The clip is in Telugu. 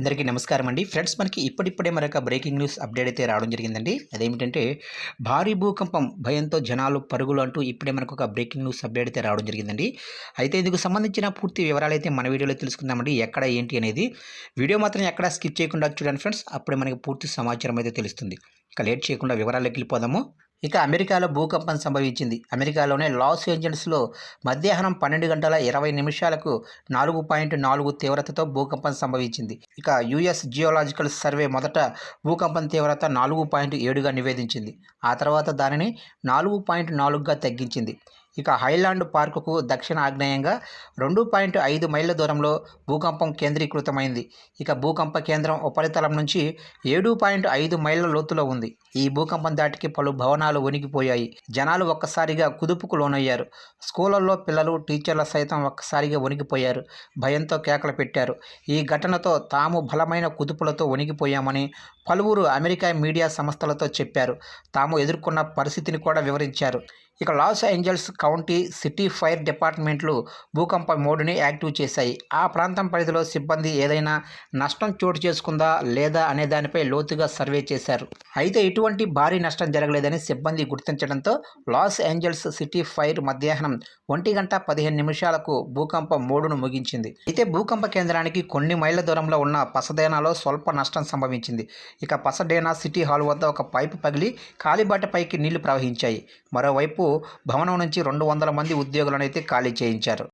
అందరికీ నమస్కారం అండి. ఫ్రెండ్స్ మనకి ఇప్పుడిప్పుడే మరొక బ్రేకింగ్ న్యూస్ అప్డేట్ అయితే రావడం జరిగిందండి. అదేమిటంటే భారీ భూకంపం భయంతో జనాలు పరుగులు అంటూ ఇప్పుడే మనకు ఒక బ్రేకింగ్ న్యూస్ అప్డేట్ అయితే రావడం జరిగిందండి. అయితే ఇందుకు సంబంధించిన పూర్తి వివరాలు అయితే మన వీడియోలో తెలుసుకుందామండి. ఎక్కడ ఏంటి అనేది వీడియో మాత్రం ఎక్కడ స్కిప్ చేయకుండా చూడండి ఫ్రెండ్స్. అప్పుడే మనకి పూర్తి సమాచారం అయితే తెలుస్తుంది. ఇక లేట్ చేయకుండా వివరాల్లోకి వెళ్ళిపోదాము. ఇక అమెరికాలో భూకంపం సంభవించింది. అమెరికాలోనే లాస్ ఏంజల్స్లో మధ్యాహ్నం పన్నెండు గంటల ఇరవై నిమిషాలకు నాలుగు పాయింట్ నాలుగు తీవ్రతతో భూకంపం సంభవించింది. ఇక యుఎస్ జియోలాజికల్ సర్వే మొదట భూకంపం తీవ్రత నాలుగు పాయింట్ ఏడుగా నివేదించింది. ఆ తర్వాత దానిని నాలుగు పాయింట్ నాలుగుగా తగ్గించింది. ఇక హైలాండ్ పార్కుకు దక్షిణ ఆగ్నేయంగా రెండు పాయింట్ ఐదు మైళ్ళ దూరంలో భూకంపం కేంద్రీకృతమైంది. ఇక భూకంప కేంద్రం ఉపరితలం నుంచి ఏడు పాయింట్ ఐదు మైళ్ళ లోతులో ఉంది. ఈ భూకంపం దాటికి పలు భవనాలు వణికిపోయాయి. జనాలు ఒక్కసారిగా కుదుపుకు లోనయ్యారు. స్కూళ్ళల్లో పిల్లలు టీచర్ల సైతం ఒక్కసారిగా వణికిపోయారు. భయంతో కేకలు పెట్టారు. ఈ ఘటనతో తాము బలమైన కుదుపులతో వణికిపోయామని పలువురు అమెరికా మీడియా సంస్థలతో చెప్పారు. తాము ఎదుర్కొన్న పరిస్థితిని కూడా వివరించారు. ఇక Los Angeles county city fire డిపార్ట్మెంట్లు భూకంప మోడ్ని యాక్టివ్ చేశాయి. ఆ ప్రాంతం పరిధిలో సిబ్బంది ఏదైనా నష్టం చోటు చేసుకుందా లేదా అనే దానిపై లోతుగా సర్వే చేశారు. అయితే ఎటువంటి భారీ నష్టం జరగలేదని సిబ్బంది గుర్తించడంతో లాస్ ఏంజల్స్ సిటీ ఫైర్ మధ్యాహ్నం ఒంటి గంట పదిహేను నిమిషాలకు భూకంప మోడును ముగించింది. అయితే భూకంప కేంద్రానికి కొన్ని మైళ్ళ దూరంలో ఉన్న పసదేనాలో స్వల్ప నష్టం సంభవించింది. ఇక పసడేనా సిటీ హాల్ వద్ద ఒక పైపు పగిలి కాలిబాటపైకి నీళ్ళు ప్రవహించాయి. మరోవైపు భవనం నుంచి రెండు వందల మంది ఉద్యోగులను అయితే ఖాళీ చేయించారు.